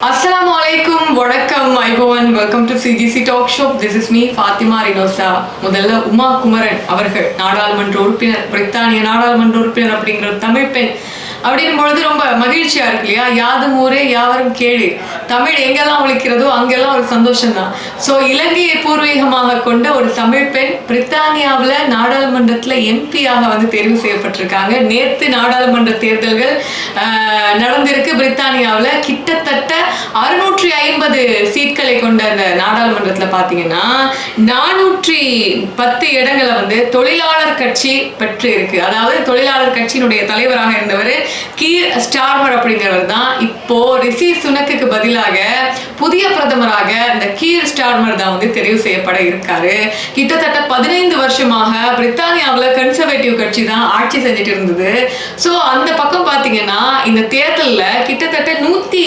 அஸ்லாம் வலைக்கும் வணக்கம் ஐபோவன் welcome to CGC talk show this is me Fathima Rinosa முதல்ல உமா குமரன் அவர்கள் நாடாளுமன்ற உறுப்பினர் பிரித்தானிய நாடாளுமன்ற உறுப்பினர் அப்படிங்கிற ஒரு தமிழ் பெண் அப்படின்னும் பொழுது ரொம்ப மகிழ்ச்சியா இருக்கு இல்லையா? யாதும் ஊரே யாவரும் கேளு. தமிழ் எங்கெல்லாம் ஒழிக்கிறதோ அங்கெல்லாம் ஒரு சந்தோஷம் தான் ஸோ இலங்கையை பூர்வீகமாக கொண்ட ஒரு தமிழ் பெண் பிரித்தானியாவில் நாடாளுமன்றத்தில் எம்பியாக வந்து தேர்வு செய்யப்பட்டிருக்காங்க. நேற்று நாடாளுமன்ற தேர்தல்கள் நடந்திருக்கு பிரித்தானியாவில். கிட்டத்தட்ட அறுநூற்றி ஐம்பது சீட்களை கொண்ட அந்த நாடாளுமன்றத்தில் பார்த்தீங்கன்னா நானூற்றி பத்து இடங்களை வந்து தொழிலாளர் கட்சி பெற்று இருக்கு அதாவது தொழிலாளர் கட்சியினுடைய தலைவராக இருந்தவர் கீர் ஸ்டார்மர் அப்படிங்கிறவர் தான். இப்போ ரிஷி சுனக்குக்கு பதிலாக புதிய பிரதமராக இந்த கீர் ஸ்டார்மர் தான் வந்து தெரிவு செய்யப்பட இருக்காரு. கிட்டத்தட்ட பதினைந்து வருஷமாக பிரித்தானியாவில் கன்சர்வேட்டிவ் கட்சி தான் ஆட்சி செஞ்சுட்டு இருந்தது. ஸோ அந்த பக்கம் பார்த்தீங்கன்னா இந்த தேர்தலில் கிட்டத்தட்ட நூற்றி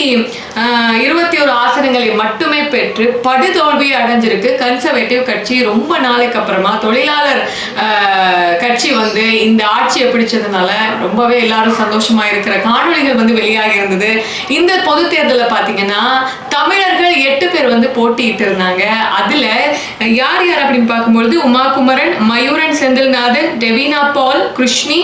இருபத்தி ஒரு ஆசனங்களை மட்டுமே பெற்று படுதோல்வி அடைஞ்சிருக்கு கன்சர்வேட்டிவ் கட்சி. ரொம்ப நாளைக்கு அப்புறமா தொழிலாளர் ஆஹ், கட்சி வந்து இந்த ஆட்சியை பிடிச்சதுனால ரொம்பவே எல்லாரும் சந்தோஷம் இருக்கிற காணொளிகள் வந்து வெளியாகி இருந்தது. இந்த பொது தேர்தலில் பார்த்தீங்கன்னா தமிழர்கள் எட்டு பேர் வந்து போட்டியிட்டு இருந்தாங்க. அதுல யார் யார் அப்படின்னு பார்க்கும்பொழுது உமா குமரன் மயூரன் செந்தில்நாதன் டெவினா பால் கிருஷ்ணி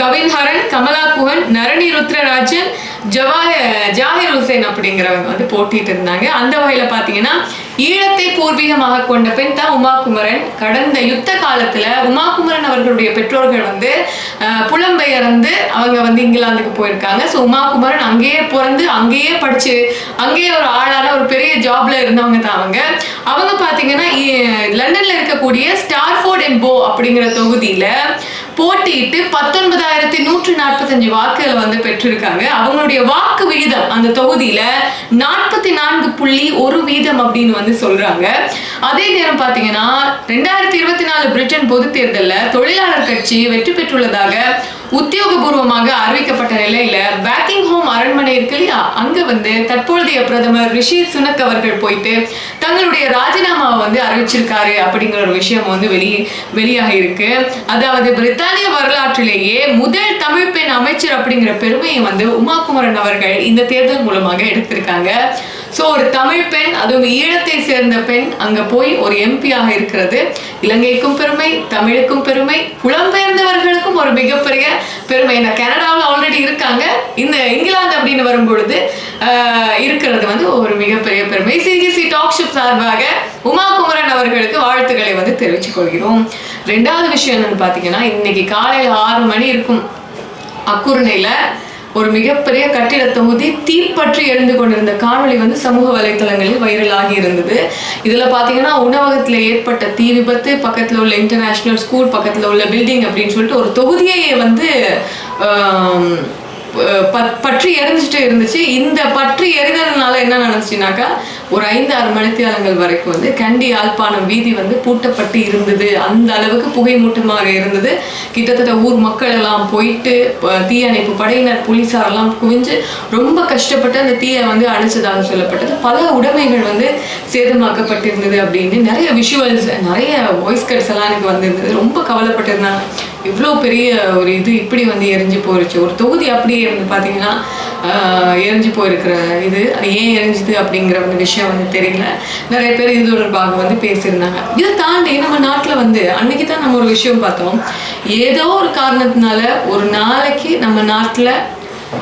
கவின்ஹரன் கமலா குஹன் நரணி ருத்ரராஜன் ஜவாஹ ஜாகிர் ஹுசேன் அப்படிங்கிறவங்க வந்து போட்டிட்டு இருந்தாங்க. அந்த வகையில் பார்த்தீங்கன்னா ஈழத்தை பூர்வீகமாக கொண்ட பெண் தான் உமா குமரன் கடந்த யுத்த காலத்துல உமா குமரன் அவர்களுடைய பெற்றோர்கள் வந்து புலம்பெயர்ந்து அவங்க வந்து இங்கிலாந்துக்கு போயிருக்காங்க. ஸோ உமா குமரன் அங்கேயே பிறந்து அங்கேயே படிச்சு அங்கேயே ஒரு ஆளான ஒரு பெரிய ஜாப்ல இருந்தவங்க தான் அவங்க. அவங்க பாத்தீங்கன்னா இ- லண்டன்ல இருக்கக்கூடிய ஸ்டார்ஃபோர்ட் அண்ட் போ அப்படிங்கிற தொகுதியில போட்டியிட்டு பத்தொன்பதாயிரத்தி நூற்றி நாற்பத்தஞ்சு வாக்குகளை வந்து பெற்றிருக்காங்க. அவங்களுடைய வாக்கு விகிதம் அந்த தொகுதியில நாற்பத்தி நான்கு புள்ளி ஒரு வீதம் அப்படின்னு வந்து சொல்றாங்க. அதே நேரம் பாத்தீங்கன்னா ரெண்டாயிரத்தி இருபத்தி நாலு பிரிட்டன் பொது தேர்தலில் தொழிலாளர் கட்சி வெற்றி பெற்றுள்ளதாக உத்தியோகபூர்வமாக அறிவிக்கப்பட்ட நிலையில பேக்கிங் ஹோம் அரண்மனை இருக்கு இல்லையா அங்க வந்து தற்பொழுதைய பிரதமர் ரிஷி சுனக் அவர்கள் போயிட்டு தங்களுடைய ராஜினாமாவை வந்து அறிவிச்சிருக்காரு அப்படிங்கிற ஒரு விஷயம் வந்து வெளி வெளியாக இருக்கு. அதாவது பிரித்தானிய வரலாற்றிலேயே முதல் தமிழ் பெண் அமைச்சர் அப்படிங்கிற பெருமையை வந்து உமாகுமரன் அவர்கள் இந்த தேர்தல் மூலமாக எடுத்திருக்காங்க. ஸோ ஒரு தமிழ் பெண் அதுவும் ஈழத்தை சேர்ந்த பெண் அங்க போய் ஒரு எம்பியாக இருக்கிறது. இலங்கைக்கும் பெருமை தமிழுக்கும் பெருமை புலம்பெயர்ந்தவர்களுக்கும் ஒரு பெருமை இந்த கனடாவில் ஆல்ரெடி இருக்காங்க. இந்த இங்கிலாந்து அப்படின்னு வரும்பொழுது இருக்கிறது வந்து ஒரு மிகப்பெரிய பெருமை. சிஜிசி டாக் ஷிப் சார்பாக உமா குமரன் அவர்களுக்கு வாழ்த்துக்களை வந்து தெரிவித்துக் கொள்கிறோம். ரெண்டாவது விஷயம் என்னன்னு பார்த்தீங்கன்னா இன்னைக்கு காலையில் ஆறு மணி இருக்கும். அக்குருணையில் ஒரு மிகப்பெரிய கட்டிடத்தை தொகுதி தீப்பற்றி எழுந்து கொண்டிருந்த காணொளி வந்து சமூக வலைத்தளங்களில் வைரலாகி இருந்தது. இதில் பார்த்தீங்கன்னா உணவகத்தில் ஏற்பட்ட தீ விபத்து பக்கத்தில் உள்ள இன்டர்நேஷ்னல் ஸ்கூல் பக்கத்தில் உள்ள பில்டிங் அப்படின்னு சொல்லிட்டு ஒரு தொகுதியை வந்து பற்றி எரிஞ்சுட்டு இருந்துச்சு. இந்த பற்றி எரிதல்னால என்ன நடந்துச்சுனாக்கா ஒரு ஐந்து ஆறு மணித்தியாலங்கள் வரைக்கும் வந்து கண்டி யாழ்ப்பாணம் வீதி வந்து பூட்டப்பட்டு இருந்தது. அந்த அளவுக்கு புகை மூட்டமாக இருந்தது. கிட்டத்தட்ட ஊர் மக்கள் எல்லாம் போயிட்டு தீயணைப்பு படையினர் போலீசார் எல்லாம் குவிஞ்சு ரொம்ப கஷ்டப்பட்டு அந்த தீயை வந்து அணைச்சதாக சொல்லப்பட்டது. பல உடைமைகள் வந்து சேதமாக்கப்பட்டிருந்தது அப்படின்னு நிறைய விஷுவல்ஸ் நிறைய வாய்ஸ் கட்ஸ் எல்லாம் எனக்கு வந்திருந்தது. ரொம்ப கவலைப்பட்டிருந்தாங்க. இவ்வளோ பெரிய ஒரு இது இப்படி வந்து எரிஞ்சு போயிருச்சு. ஒரு தொகுதி அப்படியே வந்து பார்த்தீங்கன்னா எரிஞ்சு போயிருக்கிற இது. அது ஏன் எரிஞ்சுது அப்படிங்கிற வந்து விஷயம் வந்து தெரியல. நிறைய பேர் இது தொடர்பாக வந்து பேசியிருந்தாங்க. இதை தாண்டி நம்ம நாட்டில் வந்து அன்னைக்கு தான் நம்ம ஒரு விஷயம் பார்த்தோம். ஏதோ ஒரு காரணத்தினால ஒரு நாளைக்கு நம்ம நாட்டில்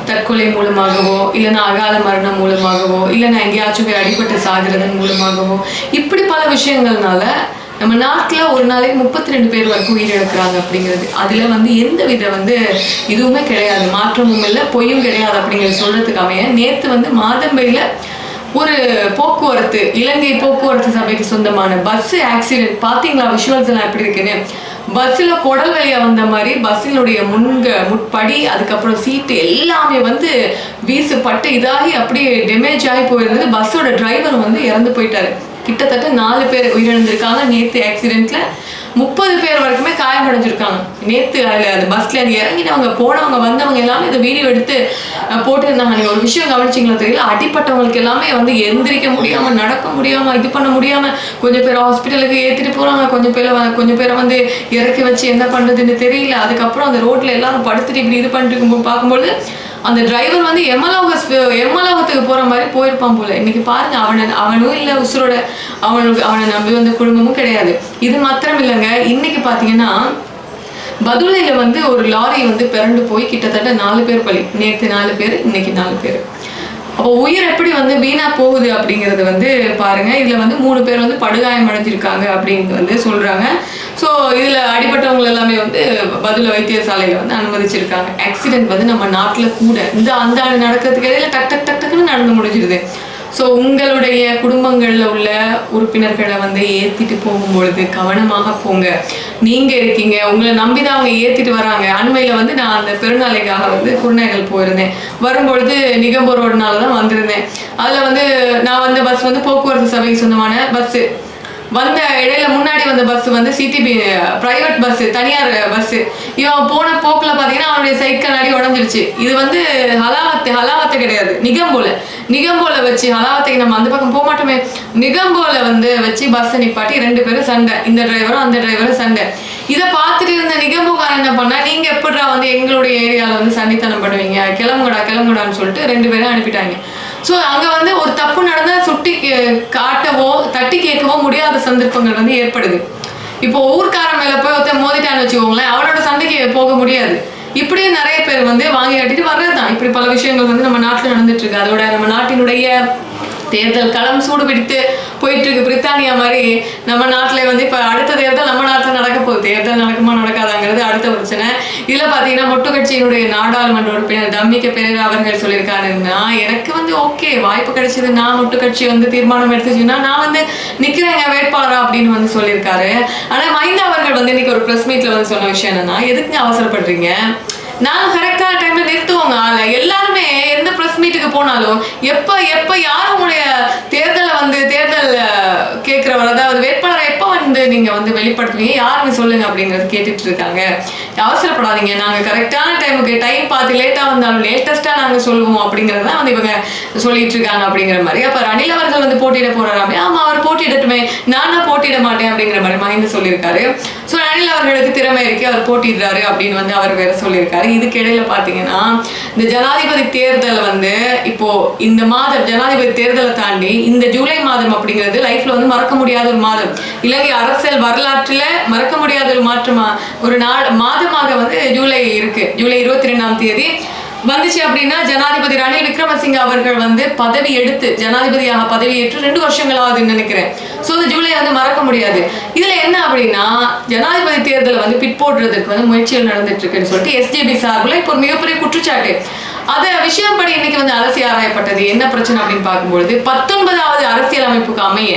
தற்கொலை மூலமாகவோ இல்லைன்னா அகால மரணம் மூலமாகவோ இல்லைன்னா எங்கேயாச்சும் போய் அடிபட்டு சாகிறதன் மூலமாகவோ இப்படி பல விஷயங்கள்னால நம்ம நாட்டில் ஒரு நாளைக்கு முப்பத்தி ரெண்டு பேர் வரைக்கும் உயிரிழக்கிறாங்க அப்படிங்கிறது. அதில் வந்து எந்த வித வந்து இதுவுமே கிடையாது. மாற்றமும் இல்லை பொய்யும் கிடையாது அப்படிங்கிறது சொல்கிறதுக்கு அமைய. நேற்று வந்து மாதம்பையில் ஒரு போக்குவரத்து இலங்கை போக்குவரத்து சபைக்கு சொந்தமான பஸ் ஆக்சிடென்ட் பார்த்தீங்களா விஷுவல்ஸ் எல்லாம் எப்படி இருக்குன்னு? பஸ்ஸில் குடல் வழியாக வந்த மாதிரி பஸ்ஸினுடைய முன்க முற்படி அதுக்கப்புறம் சீட்டு எல்லாமே வந்து வீசுப்பட்டு இதாகி அப்படியே டேமேஜ் ஆகி போயிருந்தது. பஸ்ஸோட டிரைவர் வந்து இறந்து போயிட்டாரு. கிட்டத்தட்ட நாலு பேர் உயிரிழந்திருக்காங்க. நேற்று ஆக்சிடென்ட்ல முப்பது பேர் வரைக்குமே காயமடைஞ்சிருக்காங்க. நேற்று அதில் அந்த பஸ்ல அது இறங்கினவங்க போனவங்க வந்தவங்க எல்லாமே இதை வீடியோ எடுத்து போட்டுருந்தாங்க போட்டிருந்தாங்க. நீங்க ஒரு விஷயம் கவனிச்சிங்களா தெரியல? அடிப்பட்டவங்களுக்கு எல்லாமே வந்து எந்திரிக்க முடியாம நடக்க முடியாம இது பண்ண முடியாம கொஞ்சம் பேர் ஹாஸ்பிட்டலுக்கு ஏத்திட்டு போறாங்க. கொஞ்சம் பேர் கொஞ்சம் பேரை வந்து இறக்கி வச்சு என்ன பண்றதுன்னு தெரியல. அதுக்கப்புறம் அந்த ரோட்ல எல்லாரும் படுத்துட்டு இப்படி இது பண்ணிட்டு பார்க்கும்போது அந்த டிரைவர் வந்து எமலோக எமலோகத்துக்கு போற மாதிரி போயிருப்பான் போல. இன்னைக்கு பாருங்க அவனை அவனும் இல்ல உசுரோட அவனுக்கு அவனை நம்பி வந்த குடும்பமும் கிடையாது. இது மாத்திரம் இல்லைங்க இன்னைக்கு பாத்தீங்கன்னா பதுளையில வந்து ஒரு லாரி வந்து பிறண்டு போய் கிட்டத்தட்ட நாலு பேர் பலி. நேத்து நாலு பேர் இன்னைக்கு நாலு பேர். அப்போ உயிர் எப்படி வந்து வீணா போகுது அப்படிங்கறது வந்து பாருங்க. இதுல வந்து மூணு பேர் வந்து படுகாயம் அடைஞ்சிருக்காங்க அப்படின்னு வந்து சொல்றாங்க. ஸோ இதில் அடிபட்டவங்க எல்லாமே வந்து பதில வைத்தியசாலையில் வந்து அனுமதிச்சிருக்காங்க. ஆக்சிடென்ட் வந்து நம்ம நாட்டில் கூட இந்த அந்த ஆண்டு நடக்கிறதுக்கு இடையில டக் டக் டக் டக்குன்னு நடந்து முடிஞ்சிருது ஸோ உங்களுடைய குடும்பங்களில் உள்ள உறுப்பினர்களை வந்து ஏற்றிட்டு போகும்பொழுது கவனமாக போங்க. நீங்கள் இருக்கீங்க. உங்களை நம்பி தான் அவங்க ஏற்றிட்டு வராங்க. அண்மையில் வந்து நான் அந்த பெருநாளைக்காக வந்து குருநகல் போயிருந்தேன். வரும்பொழுது நிகம்பூர் ரோடுனால தான் வந்திருந்தேன். அதில் வந்து நான் வந்து பஸ் வந்து போக்குவரத்து சபைக்கு சொந்தமான பஸ்ஸு வந்த இடையில முன்னாடி வந்த பஸ் வந்து சிடிபி பிரைவேட் பஸ் தனியார் பஸ் இவன் போன போக்குல பாத்தீங்கன்னா அவனுடைய சைட் கண்ணாடி உடஞ்சிருச்சு. இது வந்து ஹலாவத்து ஹலாவத்து கிடையாது. நிகம்போல. நிகம்போல வச்சு ஹலாவத்தைக்கு நம்ம அந்த பக்கம் போக மாட்டோமே. நிகம்போல வந்து வச்சு பஸ் நிப்பாட்டி ரெண்டு பேரும் சண்டை. இந்த டிரைவரும் அந்த டிரைவரும் சண்டை. இதை பார்த்துட்டு இருந்த நிகம்போக்காரன் என்ன பண்ணா நீங்க எப்படிடா வந்து எங்களுடைய ஏரியால வந்து சண்டித்தனம் பண்ணுவீங்க? கிளம்புடா கிளம்புடான்னு சொல்லிட்டு ரெண்டு பேரும் அனுப்பிட்டாங்க. ஸோ அங்கே வந்து ஒரு தப்பு நடந்தால் சுட்டி காட்டவோ தட்டி கேட்கவோ முடியாத சந்தர்ப்பங்கள் வந்து ஏற்படுது. இப்போ ஊர்க்காரன் மேலே போய் ஒருத்தன் மோதிட்டான்னு வச்சுக்கோங்களேன் அவனோட சண்டைக்கு போக முடியாது. இப்படியே நிறைய பேர் வந்து வாங்கி கட்டிட்டு வர்றது தான் இப்படி பல விஷயங்கள் வந்து நம்ம நாட்டில் நடந்துட்டு இருக்கு. அதோட நம்ம நாட்டினுடைய தேர்தல் களம் சூடு பிடித்து போயிட்டு இருக்கு பிரித்தானியா மாதிரி. நம்ம நாட்டில் வந்து இப்போ அடுத்த தேர்தல் நம்ம நாட்டில் நடக்க போகுது. தேர்தல் நடக்குமா நடக்காதாங்கிறது அடுத்த பிரச்சனை. இதில் பார்த்தீங்கன்னா மொட்டு கட்சியினுடைய நாடாளுமன்ற உறுப்பினர் தம்மிக்க பெரேரா அவர்கள் சொல்லியிருக்காருன்னா எனக்கு வந்து ஓகே வாய்ப்பு கிடைச்சது நான் மொட்டு கட்சி வந்து தீர்மானம் எடுத்துச்சுன்னா நான் வந்து நிக்கிறேங்க வேட்பாளரா அப்படின்னு வந்து சொல்லியிருக்காரு. ஆனால் மைந்தா அவர்கள் வந்து இன்னைக்கு ஒரு ப்ரெஸ் மீட்ல வந்து சொன்ன விஷயம் என்னன்னா எதுக்குங்க அவசரப்படுறீங்க? நான் கரெக்டான டைம்ல நிறுத்துவோங்க ஆளை. எல்லாருமே ப்ரெஸ் மீட்டுக்கு போனாலும் எப்ப எப்ப யார் உங்களுடைய தேர்தலை வந்து தேர்தல் கேட்குறவர்? அதாவது வேட்பாளர் வந்து நீங்க வந்து வெளிப்படுத்துவீங்க யாருன்னு சொல்லுங்க அப்படிங்கறது கேட்டுட்டு இருக்காங்க. அவசரப்படாதீங்க. நாங்க கரெக்டான டைமுக்கு டைம் பார்த்து லேட்டா வந்தாலும் லேட்டஸ்டா நாங்க சொல்லுவோம் அப்படிங்கறத வந்து இவங்க சொல்லிட்டு இருக்காங்க அப்படிங்கிற மாதிரி. அப்ப ரணில் அவர்கள் வந்து போட்டியிட போறாராமே? ஆமா அவர் போட்டியிடட்டுமே. நானா போட்டியிட மாட்டேன் அப்படிங்கிற மாதிரி மகிந்து சொல்லியிருக்காரு. ஸோ ரணில் அவர்களுக்கு திறமை இருக்கு. அவர் போட்டிடுறாரு அப்படின்னு வந்து அவர் வேற சொல்லியிருக்காரு. இதுக்கு இடையில பாத்தீங்கன்னா இந்த ஜனாதிபதி தேர்தல் வந்து இப்போ இந்த மாதம் ஜனாதிபதி தேர்தலை தாண்டி இந்த ஜூலை மாதம் அப்படிங்கிறது லைஃப்ல வந்து மறக்க முடியாத ஒரு மாதம். இலங்கை அரசியல் வரலாற்றில் மறக்க முடியாத ஒரு மாற்றமா ஒரு நாள் மாதமாக வந்து ஜூலை இருக்கு. ஜூலை இருபத்தி ரெண்டாம் தேதி. வந்துச்சு அப்படின்னா ஜனாதிபதி ரணில் விக்ரமசிங்க அவர்கள் வந்து பதவி எடுத்து ஜனாதிபதியாக பதவி ஏற்று ரெண்டு வருஷங்கள் ஆகுதுன்னு நினைக்கிறேன். ஸோ இந்த ஜூலை வந்து மறக்க முடியாது. இதுல என்ன அப்படின்னா ஜனாதிபதி தேர்தலை வந்து பிற்போடுறதுக்கு வந்து முயற்சிகள் நடந்துட்டு இருக்குன்னு சொல்லிட்டு எஸ்ஜேபி சார்பில் இப்போ ஒரு மிகப்பெரிய குற்றச்சாட்டு. அத விஷயம்படி இன்னைக்கு வந்து அரசியல் ஆராயப்பட்டது. என்ன பிரச்சனை அப்படின்னு பார்க்கும்பொழுது பத்தொன்பதாவது அரசியல் அமைப்புக்கு அமைய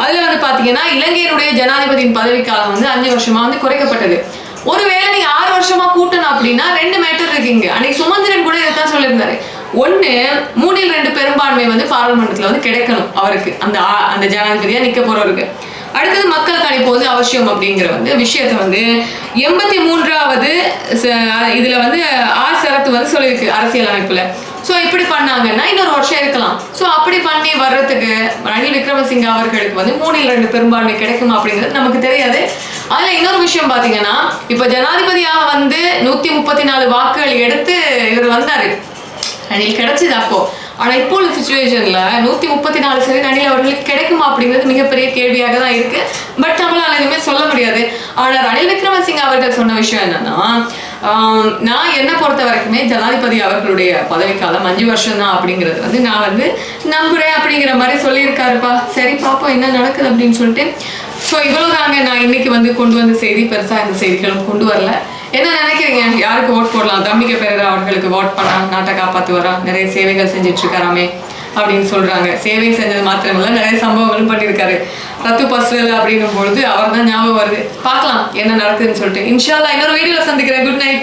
அதுல வந்து பாத்தீங்கன்னா இலங்கையினுடைய ஜனாதிபதியின் பதவிக்காலம் வந்து அஞ்சு வருஷமா வந்து குறைக்கப்பட்டது. ஒருவேளை நீங்க ஆறு வருஷமா கூட்டணும் அப்படின்னா ரெண்டு மேட்டர் இருக்கீங்க அன்னைக்கு சுமந்திரன் கூட இதைத்தான் சொல்லியிருந்தாரு. ஒன்று மூணில் ரெண்டு பெரும்பான்மை வந்து பாராளுமன்றத்துல வந்து கிடைக்கணும் அவருக்கு. அந்த அந்த ஜனாதிபதியா நிக்க போறவருக்கு. அடுத்தது மக்கள் கணிப்பு வந்து அவசியம் அப்படிங்கிற வந்து விஷயத்தை வந்து எண்பத்தி மூன்றாவது ச- இதுல வந்து ஆர் சரத்து வந்து சொல்லியிருக்கு அரசியல் அமைப்புல ஸோ இப்படி பண்ணாங்கன்னா இன்னொரு வருஷம் இருக்கலாம். ஸோ அப்படி பண்ணி வர்றதுக்கு ரணில் விக்ரமசிங்க அவர்களுக்கு வந்து மூணில் ரெண்டு பெரும்பான்மை கிடைக்குமா அப்படிங்கிறது நமக்கு தெரியாது. அதுல இன்னொரு விஷயம் பாத்தீங்கன்னா இப்ப ஜனாதிபதியாக வந்து நூத்தி முப்பத்தி நாலு வாக்குகள் எடுத்து இவர் வந்தாரு. ரணில் கிடைச்சது அப்போ. ஆனா இப்போ உள்ள சுச்சுவேஷன்ல நூத்தி முப்பத்தி நாலு சரி ரணில் அவர்களுக்கு கிடைக்குமா அப்படிங்கிறது மிகப்பெரிய கேள்வியாக தான் இருக்கு. பட் நம்மளால எதுவுமே சொல்ல முடியாது. ஆனா ரணில் விக்ரமசிங்க அவர்கள் சொன்ன விஷயம் என்னன்னா நான் என்ன பொறுத்த வரைக்குமே ஜனாதிபதி அவர்களுடைய பதவிக்காலம் அஞ்சு வருஷம் தான் அப்படிங்கிறது வந்து நான் வந்து நம்புறேன் அப்படிங்கிற மாதிரி சொல்லியிருக்காருப்பா. சரி பார்ப்போம் என்ன நடக்குது அப்படின்னு சொல்லிட்டு. ஸோ இவ்வளவுதாங்க நான் இன்னைக்கு வந்து கொண்டு வந்த செய்தி. பெருசா இந்த செய்திகளும் கொண்டு வரல. என்ன நினைக்கிறீங்க? யாருக்கு ஓட் போடலாம்? தம்பிக்க பெயர் அவர்களுக்கு ஓட் பண்ணலாம் நாட்டை காப்பாத்து வரான் நிறைய சேவைகள் செஞ்சுட்டு இருக்காராமே அப்படின்னு சொல்றாங்க. சேவை செஞ்சது மாத்திரமில்ல நிறைய சம்பவங்களும் பண்ணியிருக்காரு. ரத்து பஸ்வல் அப்படின்னும் பொழுது அவர் தான் ஞாபகம் வருது. பார்க்கலாம் என்ன நடக்குதுன்னு சொல்லிட்டு. இன்ஷால்லா இன்னொரு வீடியோவில் சந்திக்கிறேன். Good night